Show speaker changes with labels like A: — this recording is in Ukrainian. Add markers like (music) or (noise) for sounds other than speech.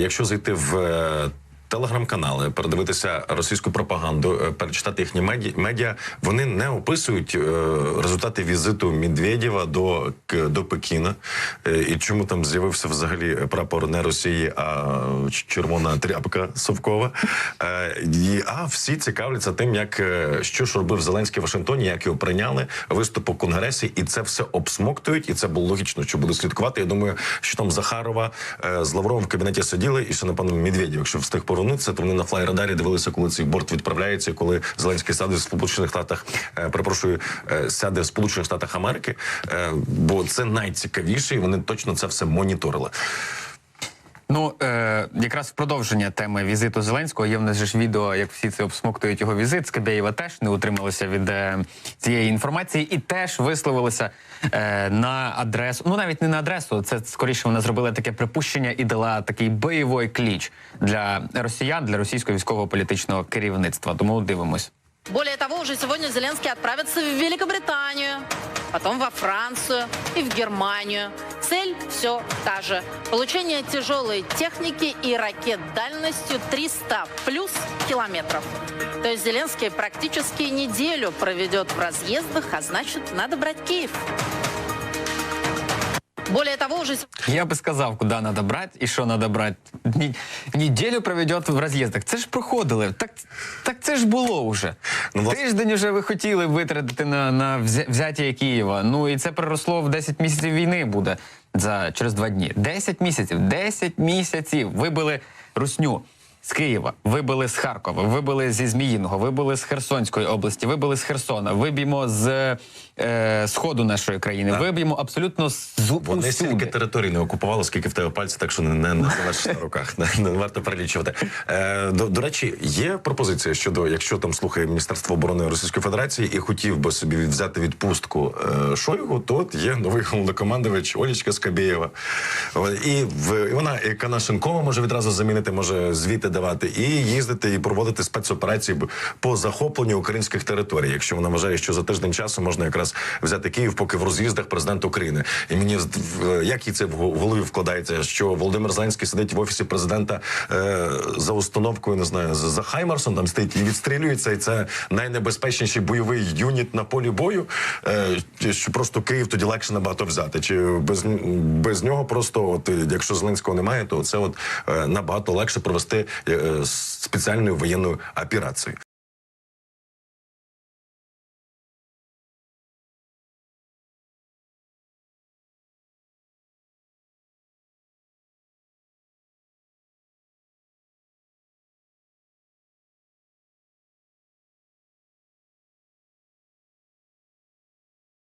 A: Якщо зайти в е, телеграм-канали, передивитися російську пропаганду, е, перечитати їхні меді- медіа, вони не описують е, результати візиту Медведєва до, до Пекіна. Е, І чому там з'явився взагалі прапор не Росії, а червона тряпка совкова. А всі цікавляться тим, як що ж робив Зеленський в Вашингтоні, як його прийняли, виступ у конгресі, і це все обсмоктують, і це було логічно, що буде слідкувати. Я думаю, що там Захарова з Лавровим в кабінеті сиділи, і ще напевно Медведєв, якщо встиг повернутися, то вони на флайрадарі дивилися, коли цей борт відправляється, коли Зеленський сяде в Сполучених Штатах, е, перепрошую, е, сяде в Сполучених Штатах Америки, е, бо це найцікавіше, і вони точно це все моніторили.
B: Ну е, якраз в продовження теми візиту Зеленського є в нас же ж відео, як всі це обсмоктують його візит. Скабєєва теж не утрималася від е, цієї інформації і теж висловилася е, на адресу. Ну навіть не на адресу. Це скоріше вона зробила таке припущення і дала такий бойовий кліч для росіян, для російського військово-політичного керівництва. Тому дивимось.
C: Более того, уже сегодня Зеленский отправится в Великобританию, потом во Францию и в Германию. Цель все та же. Получение тяжелой техники и ракет дальностью 300 плюс километров. То есть Зеленский практически неделю проведет в разъездах, а значит, надо брать Киев. Более того, уже
B: Я би сказав, куди треба брати і що треба брати. Ні, неділю проведет в роз'їздах. Це ж проходили. Так, так це ж було вже.
A: Ну, власне-
B: Тиждень вже ви хотіли витратити на, на взя- взяття Києва. Ну і це переросло в 10 місяців війни буде За через два дні. 10 місяців. 10 місяців вибили русню. З Києва, вибили з Харкова, вибили зі Зміїного, вибили з Херсонської області, вибили з Херсона, виб'ємо з е, сходу нашої країни, виб'ємо абсолютно з
A: Вони
B: усюди.
A: стільки територій не окупували, скільки в тебе пальців, так що не, не, не залежиш на руках. (laughs) Не, не варто перелічувати. Е, до, до речі, є пропозиція щодо, якщо там слухає Міністерство оборони Російської Федерації і хотів би собі взяти відпустку е, Шойгу, то от є новий головнокомандувач Олічка Скабєєва. От, І, в, і вона і Канашенкова може відразу замінити, може звіти давати, і їздити і проводити спецоперації по захопленню українських територій. Якщо вона вважає, що за тиждень часу можна якраз взяти Київ, поки в роз'їздах президент України. І мені як їй це в голові вкладається, що Володимир Зеленський сидить в офісі президента е, за установкою, не знаю, за Хаймарсом там стоїть і відстрілюється, і це найнебезпечніший бойовий юніт на полі бою. Е, що просто Київ тоді легше набагато взяти. Чи без, без нього просто, от якщо Зеленського немає, то це от е, набагато легше провести спеціальною воєнною операцією.